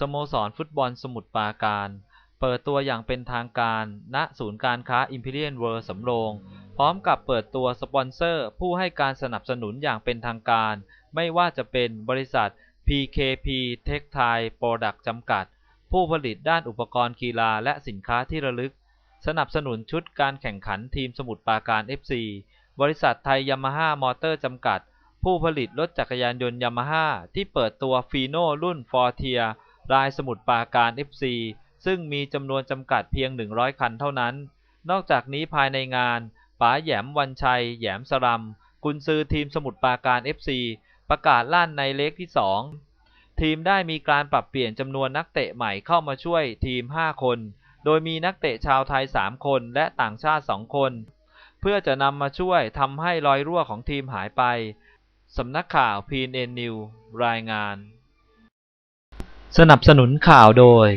สโมสรฟุตบอลสมุทรปราการ เปิดตัวอย่างเป็นทางการ ณ ศูนย์การค้า Imperial World สำโรง พร้อมกับเปิดตัวสปอนเซอร์ผู้ให้การสนับสนุนอย่างเป็นทางการ ไม่ว่าจะเป็นบริษัท PKP Textile Product จำกัด ผู้ผลิตด้านอุปกรณ์กีฬาและสินค้าที่ระลึก สนับสนุนชุดการแข่งขันทีมสมุทรปราการ FC บริษัทไทยยามาฮ่ามอเตอร์จำกัด ผู้ผลิตรถจักรยานยนต์ยามาฮ่าที่เปิดตัวฟีโน่รุ่นฟอร์เทีย รายสมุทรปราการ FC ซึ่งมีจำนวนจำกัดเพียง 100 คันเท่านั้น นอกจากนี้ภายในงานป๋าแหยมวันชัยแหยมสรัมกุนซือทีมสมุทรปราการ FC ประกาศลั่นในเล็กที่ 2 ทีมได้มีการปรับเปลี่ยนจำนวนนักเตะใหม่เข้ามาช่วยทีม 5 คน โดยมีนักเตะชาวไทย 3 คนและต่างชาติ 2 คน เพื่อจะนำมาช่วยทำให้รอยรั่วของทีมหายไปสำนักข่าว PNN News รายงาน สนับสนุนข่าวโดย